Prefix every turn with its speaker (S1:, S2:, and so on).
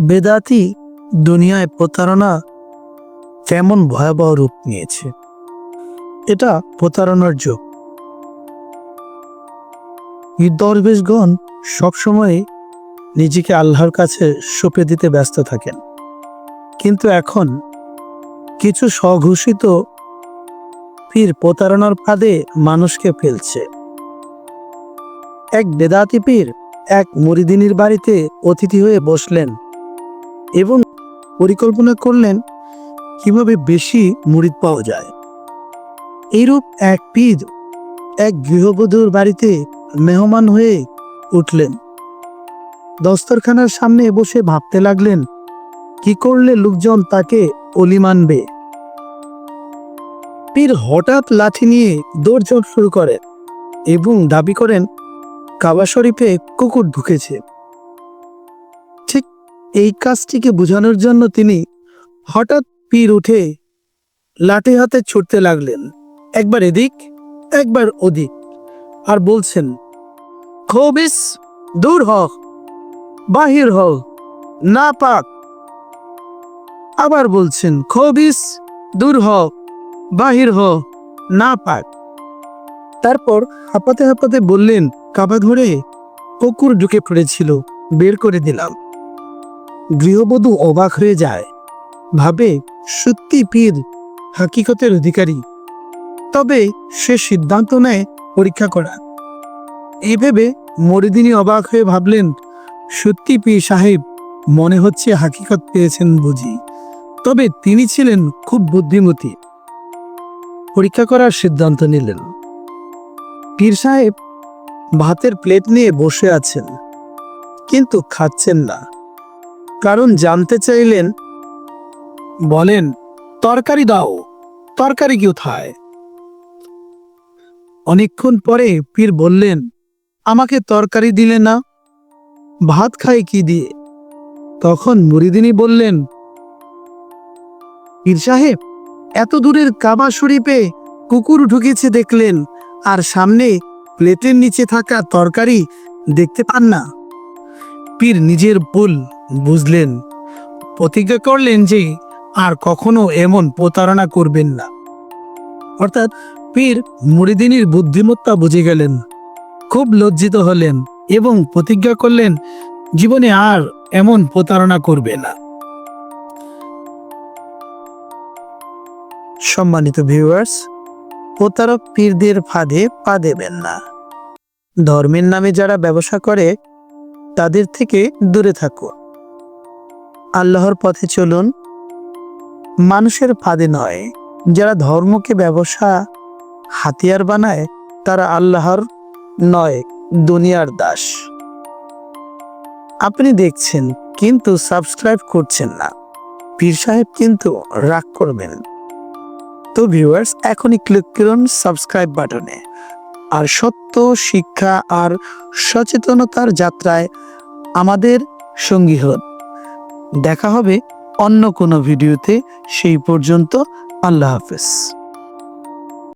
S1: বেদাতি দুনিয়ায় প্রতারণা কেমন ভয়াবহ রূপ নিয়েছে। এটা প্রতারণার যুগ। দরবেশগণ সবসময় নিজেকে আল্লাহর কাছে সঁপে দিতে ব্যস্ত থাকেন। কিন্তু এখন কিছু স্বঘোষিত পীর প্রতারণার ফাঁদে মানুষকে ফেলছে। এক বেদাতি পীর এক মরিদিনীর বাড়িতে অতিথি হয়ে বসলেন। এবং পরিকল্পনা করলেন কীভাবে বেশি মুরিদ পাওয়া যায়। এইরূপ এক পীর এক গৃহবধূর বাড়িতে মেহমান হয়ে উঠলেন। দস্তরখানার সামনে বসে ভাবতে লাগলেন, কি করলে লোকজন তাকে অলি মানবে? পীর হঠাৎ লাঠি নিয়ে দৌড়ঝাঁপ শুরু করেন এবং দাবি করেন, কাবা শরীফে কুকুর ঢুকেছে। এই কাজটিকে বোঝানোর জন্য তিনি হঠাৎ পীর উঠে লাঠি হাতে ছুটতে লাগলেন। একবার এদিক, একবার ওদিক, আর বলছেন, খবিস, দূর হ, বাহির হক না পাক। আবার বলছেন, খবিস, দূর হ, বাহির হ, না পাক। তারপর হাঁপাতে হাঁপাতে বললেন, কাবা ধরে কুকুর ঢুকে পড়েছিল, বের করে দিলাম। গৃহবধূ অবাক হয়ে যায়। ভাবে, সত্যি পীর, হাকিকতের অধিকারী। তবে সে সিদ্ধান্ত নেয় পরীক্ষা করা এই ভেবে মরিদিনী অবাক হয়ে ভাবলেন, সত্যি পীর সাহেব, মনে হচ্ছে হাকিকত পেয়েছেন বুঝি। তবে তিনি ছিলেন খুব বুদ্ধিমতী। পরীক্ষা করার সিদ্ধান্ত নিলেন। পীর সাহেব ভাতের প্লেট নিয়ে বসে আছেন, কিন্তু খাচ্ছেন না। কারণ জানতে চাইলেন, বলেন, তরকারি দাও, তরকারি কোথায়? অনেকক্ষণ পরে পীর বললেন, আমাকে তরকারি দিলে না? ভাত খাই কি দিয়ে? তখন মুরিদিনী বললেন, পীর সাহেব, এত দূরের কাবা শরীফে কুকুর ঢুকেছে দেখলেন, আর সামনে প্লেটের নিচে থাকা তরকারি দেখতে পান না? পীর নিজের ভুল বুঝলেন, প্রতিজ্ঞা করলেন যে আর কখনো এমন প্রতারণা করবেন না। অর্থাৎ পীর মুরিদিনীর বুদ্ধিমত্তা বুঝে গেলেন, খুব লজ্জিত হলেন এবং প্রতিজ্ঞা করলেন, জীবনে আর এমন প্রতারণা করবে না। সম্মানিত ভিউয়ার্স, প্রতারক পীরদের ফাঁদে পা দেবেন না। ধর্মের নামে যারা ব্যবসা করে, তাদের থেকে দূরে থাকুন। আল্লাহর পথে চলুন। মানুষের ফাঁদে নয়, যারা ধর্মকে ব্যবসা, হাতিয়ার বানায়, তারা আল্লাহর নয়, দুনিয়ার দাস। আপনি দেখছেন, কিন্তু সাবস্ক্রাইব করছেন না। পীর সাহেব কিন্তু রাগ করবেন। তো ভিউয়ার্স এখনই ক্লিক করুন সাবস্ক্রাইব বাটনে। আর সত্য, শিক্ষা আর সচেতনতার যাত্রায় আমাদের সঙ্গী হন। দেখা হবে অন্য কোনো ভিডিওতে। সেই পর্যন্ত আল্লাহ হাফেজ।